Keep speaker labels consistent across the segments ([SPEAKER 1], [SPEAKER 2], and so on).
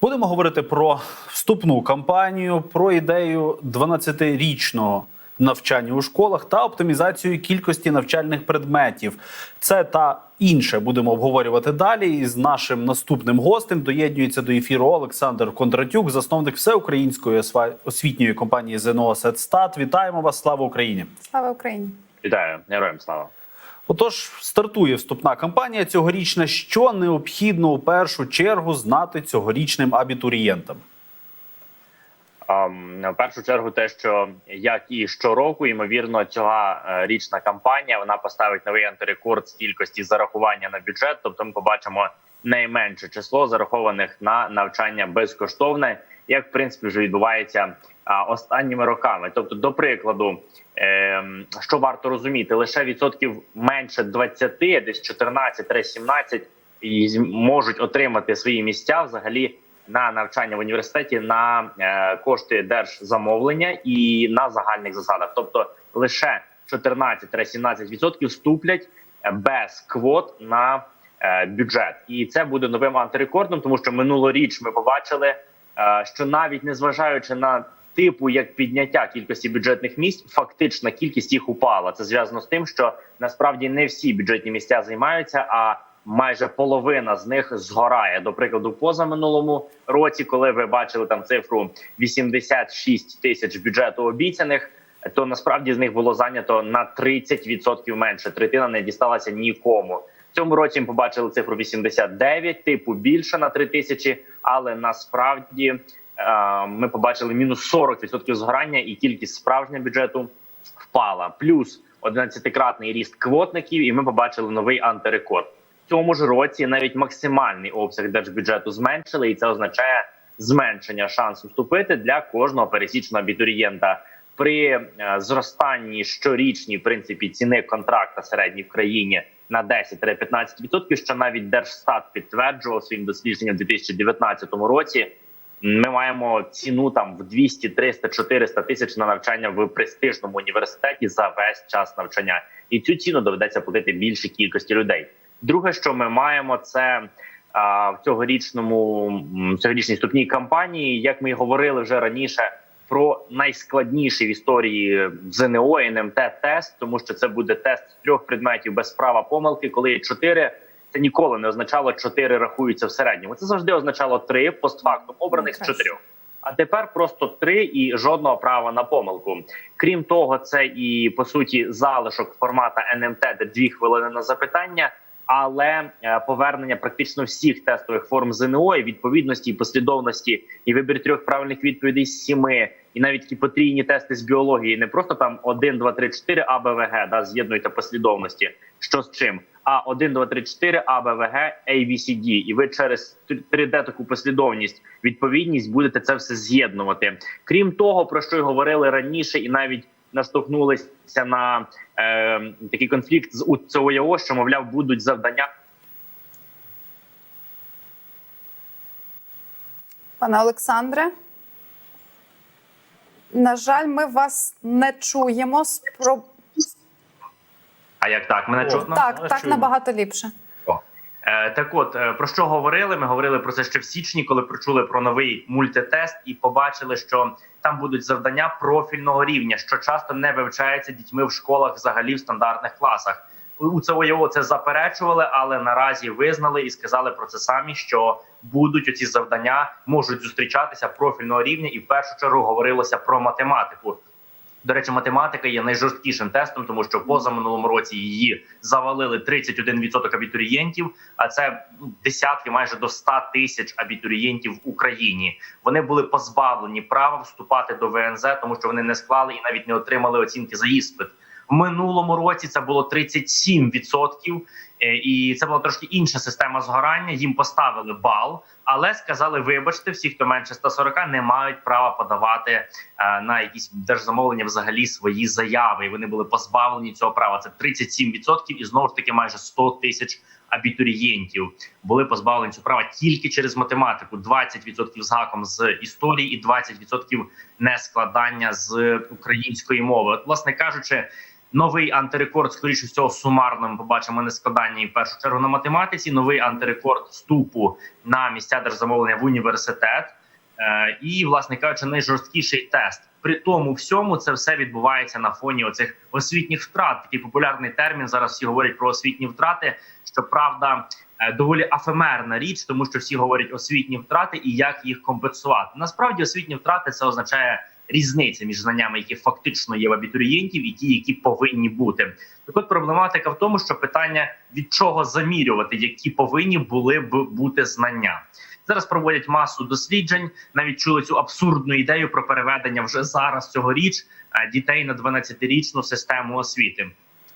[SPEAKER 1] Будемо говорити про вступну кампанію, про ідею 12-річного навчання у школах та оптимізацію кількості навчальних предметів. Це та інше будемо обговорювати далі. І з нашим наступним гостем доєднюється до ефіру Олександр Кондратюк, засновник всеукраїнської освітньої компанії ЗНО Сетстат. Вітаємо вас! Слава Україні!
[SPEAKER 2] Слава Україні!
[SPEAKER 3] Вітаю, героям слава.
[SPEAKER 1] Отож, стартує вступна кампанія цьогорічна. Що необхідно у першу чергу знати цьогорічним абітурієнтам?
[SPEAKER 3] Ам, в першу чергу, те, що як і щороку, ймовірно, ця е, річна кампанія вона поставить новий антирекорд з кількості зарахування на бюджет. Тобто, ми побачимо найменше число зарахованих на навчання безкоштовне, як в принципі вже відбувається останніми роками. Тобто, до прикладу, ем, що варто розуміти, лише відсотків менше 20, десь 14-17 і зм- можуть отримати свої місця взагалі на навчання в університеті на е, кошти держзамовлення і на загальних засадах. Тобто лише 14-17% вступлять е, без квот на е, бюджет, і це буде новим антирекордом, тому що минулоріч ми побачили, що навіть незважаючи на типу як підняття кількості бюджетних місць, фактична кількість їх упала. Це зв'язано з тим, що насправді не всі бюджетні місця займаються, а майже половина з них згорає. До прикладу, позаминулому році, коли ви бачили там цифру 86 тисяч бюджету обіцяних. То насправді з них було зайнято на 30% менше. Третина не дісталася нікому. В цьому році ми побачили цифру 89, типу більше на 3 тисячі, але насправді ми побачили мінус 40% згорання, і кількість справжнього бюджету впала. Плюс 11-кратний ріст квотників, і ми побачили новий антирекорд. В цьому ж році навіть максимальний обсяг держбюджету зменшили, і це означає зменшення шансу вступити для кожного пересічного абітурієнта. При е, зростанні щорічній в принципі ціни контракта середній в країні на 10-15%, що навіть Держстат підтверджував своїм дослідженням у 2019 році. Ми маємо ціну там в 200, 300, 400 тисяч на навчання в престижному університеті за весь час навчання, і цю ціну доведеться платити більшій кількості людей. Друге, що ми маємо, це а, в цьогорічному цьогорічній вступній кампанії, як ми говорили вже раніше, про найскладніший в історії ЗНО НМТ тест, тому що це буде тест з трьох предметів без права помилки, коли є чотири. Це ніколи не означало чотири рахуються в середньому. Це завжди означало три постфактум обраних з чотирьох. А тепер просто три і жодного права на помилку. Крім того, це і по суті залишок формата НМТ, де дві хвилини на запитання, але е, повернення практично всіх тестових форм ЗНО і відповідності і послідовності і вибір трьох правильних відповідей з сіми, і навіть ті потрійні тести з біології, не просто там 1, 2, 3, 4 А, Б, да, з'єднуйте послідовності, що з чим. А 1, 2, 3, 4, А, Б, В. І ви через 3D таку послідовність, відповідність будете це все з'єднувати. Крім того, про що й говорили раніше, і навіть наштовхнулися на е, такий конфлікт з УЦОЯО, що мовляв будуть завдання
[SPEAKER 2] Пане Олександре. На жаль, ми вас не чуємо. Спро...
[SPEAKER 3] А як так? Мене
[SPEAKER 1] О,
[SPEAKER 3] чутно?
[SPEAKER 2] так, так
[SPEAKER 1] чуємо.
[SPEAKER 2] набагато ліпше.
[SPEAKER 3] Е, так, от е, про що говорили? Ми говорили про це ще в січні, коли почули про новий мультитест і побачили, що там будуть завдання профільного рівня, що часто не вивчається дітьми в школах, взагалі в стандартних класах. У ЦОЄО це заперечували, але наразі визнали і сказали про це самі, що будуть оці завдання можуть зустрічатися профільного рівня, і в першу чергу говорилося про математику. До речі, математика є найжорсткішим тестом, тому що поза минулому році її завалили 31% абітурієнтів. А це ну, десятки, майже до 100 тисяч абітурієнтів в Україні. Вони були позбавлені права вступати до ВНЗ, тому що вони не склали і навіть не отримали оцінки за іспит. В минулому році це було 37%, е, і це була трошки інша система згорання. Їм поставили бал, але сказали: вибачте, всі, хто менше 140, не мають права подавати е, на якісь держзамовлення взагалі свої заяви. І вони були позбавлені цього права. Це 37% і знову ж таки майже 100 тисяч абітурієнтів були позбавлені цього права тільки через математику. 20% з гаком з історії і 20% не складання з української мови. От, власне кажучи. Новий антирекорд, скоріше всього, сумарно побачимо на складанні в першу чергу на математиці. Новий антирекорд вступу на місця держзамовлення в університет. Е, і, власне кажучи, найжорсткіший тест. При тому всьому це все відбувається на фоні оцих освітніх втрат. Такий популярний термін. Зараз всі говорять про освітні втрати. Що правда е, доволі афемерна річ, тому що всі говорять освітні втрати і як їх компенсувати. Насправді, освітні втрати це означає різниця між знаннями, які фактично є в абітурієнтів, і ті, які повинні бути. Так от проблематика в тому, що питання від чого замірювати, які повинні були б бути знання. Зараз проводять масу досліджень. Навіть чули цю абсурдну ідею про переведення вже зараз цьогоріч е, дітей на 12-річну систему освіти.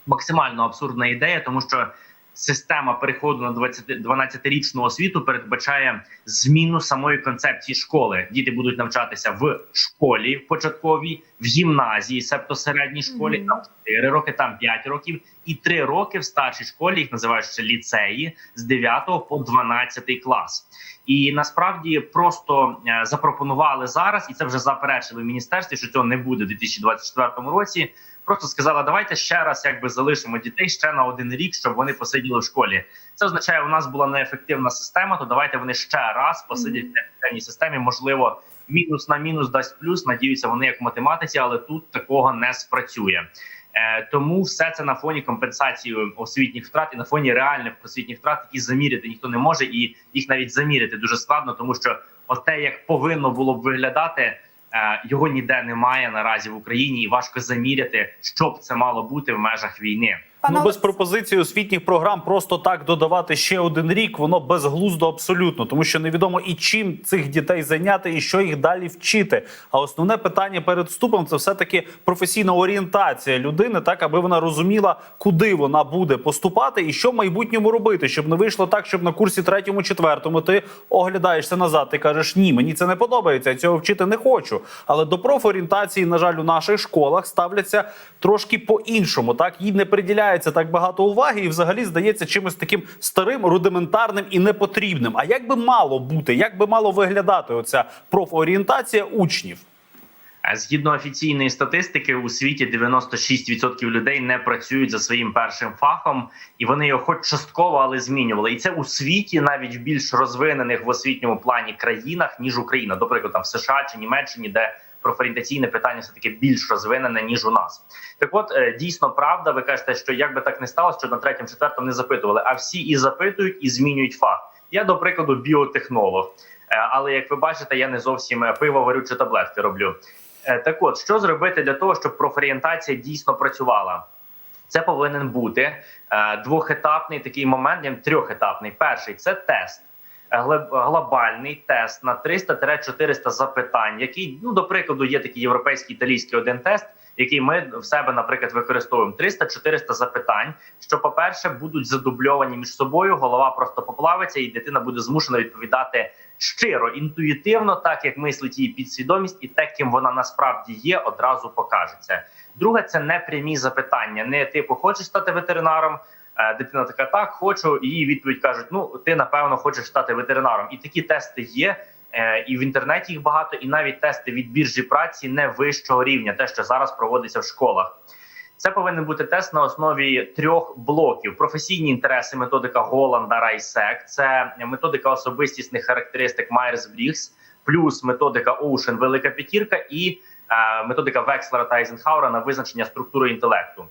[SPEAKER 3] Максимально абсурдна ідея, тому що система переходу на 20 12-річну освіту передбачає зміну самої концепції школи. Діти будуть навчатися в школі початковій, в гімназії, себто середній школі,
[SPEAKER 2] Мгм.
[SPEAKER 3] там 4 роки, там 5 років, і 3 роки в старшій школі їх називають ще ліцеї з 9 по 12 клас. І насправді просто е, запропонували зараз, і це вже заперечили в міністерстві, що цього не буде у 2024 році. Просто сказала, давайте ще раз якби залишимо дітей ще на один рік, щоб вони посиділи в школі. Це означає, у нас була неефективна система. То давайте вони ще раз посидять в неефективній системі. Можливо, мінус на мінус дасть плюс. Надіюся, вони як в математиці, але тут такого не спрацює. Е, тому все це на фоні компенсації освітніх втрат і на фоні реальних освітніх втрат, які заміряти ніхто не може, і їх навіть заміряти дуже складно, тому що оте, те, як повинно було б виглядати, е, його ніде немає наразі в Україні, і важко заміряти, що б це мало бути в межах війни.
[SPEAKER 2] Пане
[SPEAKER 1] Ну, без пропозиції освітніх програм просто так додавати ще один рік, воно безглуздо абсолютно, тому що невідомо і чим цих дітей зайняти, і що їх далі вчити. А основне питання перед вступом це все таки професійна орієнтація людини, так аби вона розуміла, куди вона буде поступати і що в майбутньому робити, щоб не вийшло так, щоб на курсі третьому, четвертому ти оглядаєшся назад і кажеш, ні, мені це не подобається, я цього вчити не хочу. Але до профорієнтації, на жаль, у наших школах ставляться трошки по-іншому. Так їй не приділяється так багато уваги, і взагалі здається чимось таким старим, рудиментарним і непотрібним. А як би мало бути, як би мало виглядати оця профорієнтація учнів?
[SPEAKER 3] Згідно офіційної статистики, у світі 96% людей не працюють за своїм першим фахом, і вони його хоч частково, але змінювали. І це у світі навіть в більш розвинених в освітньому плані країнах ніж Україна, до прикладу, там в США чи Німеччині, де профорієнтаційне питання все таки більш розвинене ніж у нас. Так, от е, дійсно правда, ви кажете, що як би так не сталося, що на третьому, четвертому не запитували, а всі і запитують, і змінюють фах. Я, до прикладу, біотехнолог. Е, Але як ви бачите, я не зовсім е, пиво варю чи таблетки роблю. Так от, що зробити для того, щоб профорієнтація дійсно працювала? Це повинен бути двохетапний такий момент, трьохетапний. Перший це тест. Глобальний тест на 300-400 запитань, який, ну, до прикладу, є такий європейський італійський один тест, який ми в себе, наприклад, використовуємо 300-400 запитань, що, по-перше, будуть задубльовані між собою, голова просто поплавиться, і дитина буде змушена відповідати щиро, інтуїтивно, так як мислить її підсвідомість, і те, ким вона насправді є, одразу покажеться. Друге, це непрямі запитання. Не типу, хочеш стати ветеринаром. Е, Дитина така, так хочу, і її відповідь кажуть: ну ти напевно хочеш стати ветеринаром. І такі тести є. е, І в інтернеті їх багато, і навіть тести від біржі праці не вищого рівня, те, що зараз проводиться в школах. Це повинен бути тест на основі трьох блоків: професійні інтереси, методика Голланда, Райсек, це методика особистісних характеристик Майерс-Брігс, плюс методика Ocean, Велика П'ятірка і е, методика Векслера та Айзенхауера на визначення структури інтелекту.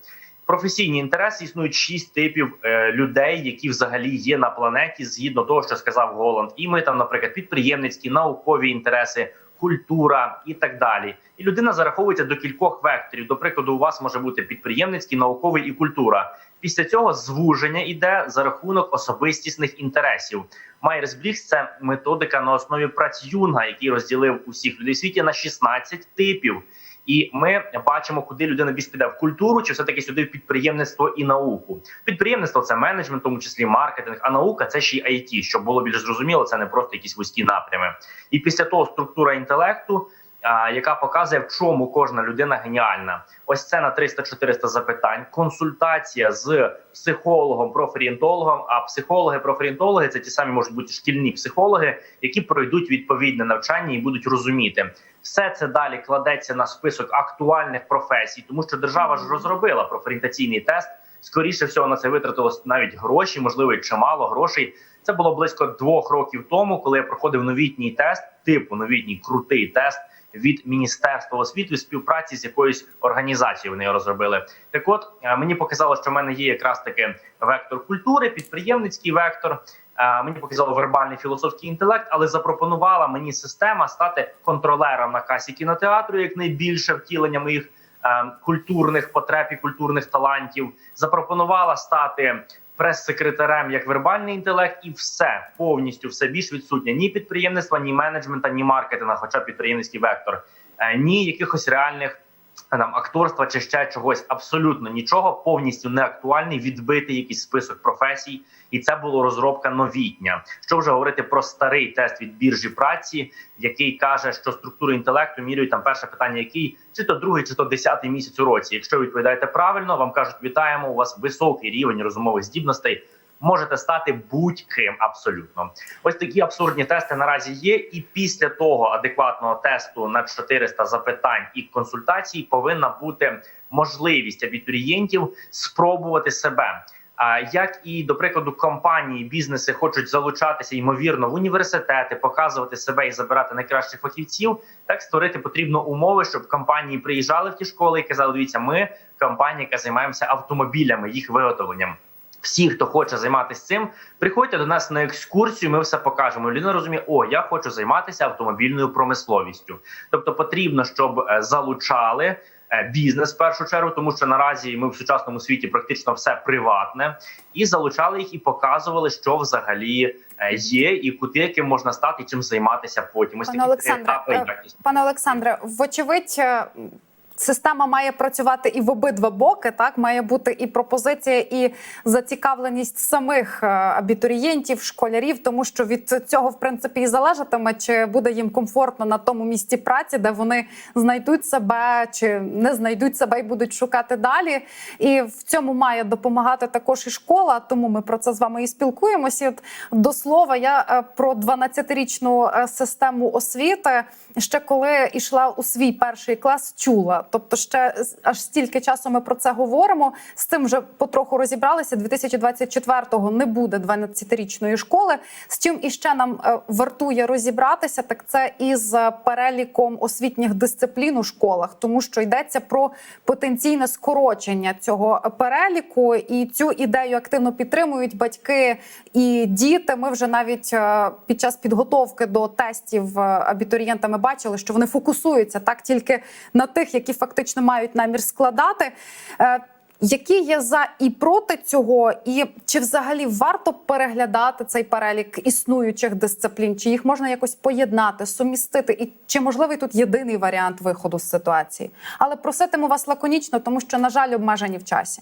[SPEAKER 3] Професійні інтереси існують шість типів е, людей, які взагалі є на планеті, згідно того, що сказав Голланд. І ми там, наприклад, підприємницькі, наукові інтереси, культура і так далі. І людина зараховується до кількох векторів. До прикладу, у вас може бути підприємницький, науковий і культура. Після цього звуження йде за рахунок особистісних інтересів. Майерс Брігс це методика на основі праць Юнга, який розділив усіх людей світі на 16 типів. І ми бачимо, куди людина більш піде в культуру, чи все таки сюди в підприємництво і науку. Підприємництво це менеджмент, в тому числі маркетинг, а наука це ще й IT, щоб було більш зрозуміло, це не просто якісь вузькі напрями. І після того структура інтелекту. Яка показує, в чому кожна людина геніальна. Ось це на 300-400 запитань. Консультація з психологом, профорієнтологом. А психологи, профорієнтологи це ті самі можуть бути шкільні психологи, які пройдуть відповідне навчання і будуть розуміти. Все це далі кладеться на список актуальних професій, тому що держава ж розробила профорієнтаційний тест. Скоріше всього на це витратилось навіть гроші, можливо, і чимало грошей. Це було близько двох років тому, коли я проходив новітній тест, типу новітній крутий тест від міністерства освіти у співпраці з якоюсь організацією. Вони його розробили. Так, от е, мені показало, що в мене є якраз таки вектор культури, підприємницький вектор. Е, Мені показало вербальний філософський інтелект, але запропонувала мені система стати контролером на касі кінотеатру як найбільше втілення моїх е, культурних потреб і культурних талантів. Запропонувала стати прес-секретарем як вербальний інтелект, і все повністю все більш відсутнє. Ні підприємництва, ні менеджмента, ні маркетинга, хоча підприємницький вектор, Е, ні якихось реальних там акторства чи ще чогось. Абсолютно нічого, повністю не актуальний, відбитий якийсь список професій, і це була розробка новітня. Що вже говорити про старий тест від біржі праці, який каже, що структуру інтелекту міряють там перше питання, який чи то другий, чи то десятий місяць у році. Якщо відповідаєте правильно, вам кажуть, вітаємо. У вас високий рівень розумових здібностей. Можете стати будь-ким абсолютно. Ось такі абсурдні тести наразі є. І після того адекватного тесту на 400 запитань і консультацій повинна бути можливість абітурієнтів спробувати себе. А як і до прикладу, компанії, бізнеси хочуть залучатися ймовірно в університети, показувати себе і забирати найкращих фахівців, так створити потрібно умови, щоб компанії приїжджали в ті школи і казали: дивіться, ми компанія, яка займаємося автомобілями, їх виготовленням. Всі, хто хоче займатися цим, приходьте до нас на екскурсію. Ми все покажемо. Людина розуміє, о, я хочу займатися автомобільною промисловістю. Тобто, потрібно, щоб е, залучали е, бізнес в першу чергу, тому що наразі ми в сучасному світі практично все приватне, і залучали їх і показували, що взагалі е, є, і куди яким можна стати, і чим займатися потім. Ось
[SPEAKER 2] Пане
[SPEAKER 3] такі
[SPEAKER 2] Олександре,
[SPEAKER 3] етапи.
[SPEAKER 2] Пане Олександре, вочевидь. Система має працювати і в обидва боки. Так має бути і пропозиція, і зацікавленість самих е, абітурієнтів, школярів, тому що від цього в принципі і залежатиме, чи буде їм комфортно на тому місці праці, де вони знайдуть себе, чи не знайдуть себе і будуть шукати далі. І в цьому має допомагати також і школа. Тому ми про це з вами і спілкуємося. До слова, я е, про 12-річну е, систему освіти ще коли йшла у свій перший клас, чула. Тобто, ще аж стільки часу ми про це говоримо. З цим вже потроху розібралися. 2024-го не буде 12-річної школи. З чим іще нам е, вартує розібратися, так це із переліком освітніх дисциплін у школах, тому що йдеться про потенційне скорочення цього переліку, і цю ідею активно підтримують батьки і діти. Ми вже навіть е, під час підготовки до тестів е, абітурієнтами бачили, що вони фокусуються так тільки на тих, які фактично мають намір складати. Е, Які є за і проти цього, і чи взагалі варто переглядати цей перелік існуючих дисциплін? Чи їх можна якось поєднати, сумістити? І чи можливий тут єдиний варіант виходу з ситуації? Але проситиму вас лаконічно, тому що на жаль, обмежені в часі.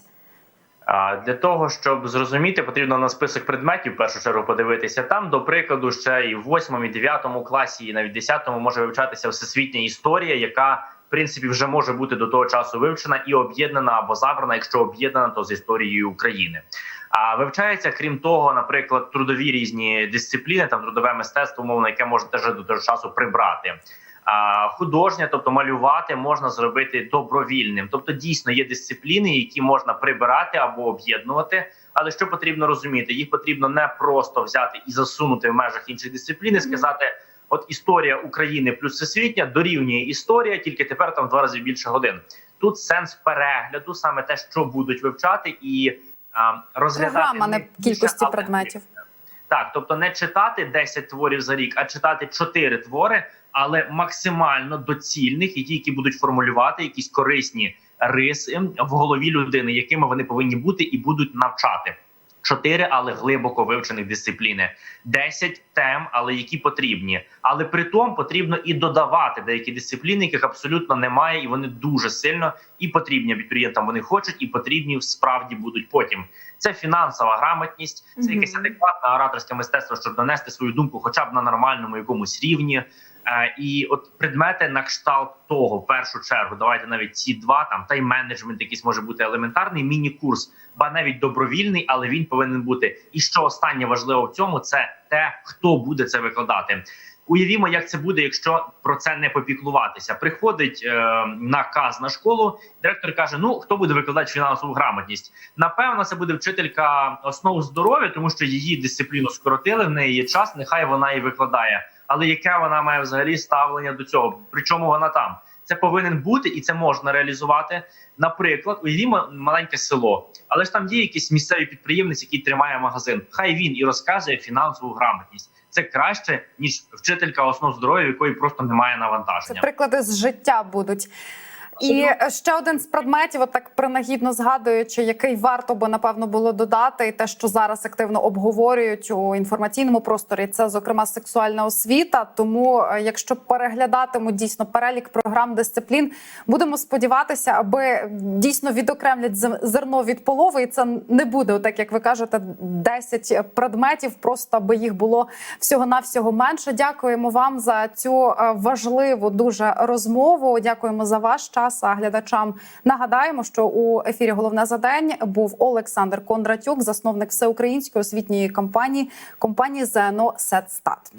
[SPEAKER 3] Для того щоб зрозуміти, потрібно на список предметів в першу чергу подивитися. Там, до прикладу, ще і в 8, і 9 класі, і навіть 10 може вивчатися всесвітня історія, яка в принципі вже може бути до того часу вивчена і об'єднана або забрана, якщо об'єднана, то з історією України. А вивчається, крім того, наприклад, трудові різні дисципліни, там трудове мистецтво, мовно, яке можна теж до того часу прибрати. А художнє, тобто малювати, можна зробити добровільним. Тобто, дійсно є дисципліни, які можна прибирати або об'єднувати. Але що потрібно розуміти, їх потрібно не просто взяти і засунути в межах іншої дисципліни, сказати: от історія України плюс всесвітня дорівнює історія, тільки тепер там в два рази більше годин. Тут сенс перегляду, саме те, що будуть вивчати, і а, розглядати
[SPEAKER 2] Програма
[SPEAKER 3] не
[SPEAKER 2] кількості предметів.
[SPEAKER 3] Так, тобто не читати 10 творів за рік, а читати 4 твори, але максимально доцільних, і ті, які будуть формулювати якісь корисні риси в голові людини, якими вони повинні бути, і будуть навчати. Чотири, але глибоко вивчених дисципліни, десять тем, але які потрібні. Але при тому потрібно і додавати деякі дисципліни, яких абсолютно немає, і вони дуже сильно і потрібні абітурієнтам. Вони хочуть, і потрібні справді будуть потім. Це фінансова грамотність, це якесь адекватне ораторське мистецтво, щоб донести свою думку, хоча б на нормальному якомусь рівні. Е, і от предмети на кшталт того, в першу чергу, давайте навіть ці два там тайм-менеджмент, якийсь може бути елементарний, міні-курс, ба навіть добровільний, але він повинен бути. І що останнє важливо в цьому, це те, хто буде це викладати. Уявімо, як це буде, якщо про це не попіклуватися. Приходить е, наказ на школу, директор каже: Ну хто буде викладати фінансову грамотність? Напевно, це буде вчителька основ здоров'я, тому що її дисципліну скоротили. В неї є час, нехай вона і викладає. Але яке вона має взагалі ставлення до цього? Причому вона там? Це повинен бути, і це можна реалізувати. Наприклад, уявімо маленьке село, але ж там є якийсь місцевий підприємець, який тримає магазин. Хай він і розказує фінансову грамотність. Це краще ніж вчителька основ здоров'я, якої просто немає
[SPEAKER 2] Це
[SPEAKER 3] навантаження.
[SPEAKER 2] приклади з життя будуть. І ще один з предметів, от так принагідно згадуючи, який варто би напевно було додати, і те, що зараз активно обговорюють у інформаційному просторі, це зокрема сексуальна освіта. Тому, е, якщо переглядатимуть дійсно перелік програм дисциплін, будемо сподіватися, аби дійсно відокремлять зерно від полови, і це не буде, так як ви кажете, 10 предметів, просто аби їх було всього навсього менше. Дякуємо вам за цю е, важливу дуже розмову. Дякуємо за ваш час час. А глядачам нагадаємо, що у ефірі головне за день був Олександр Кондратюк, засновник всеукраїнської освітньої компанії компанії ЗНО Сетстат.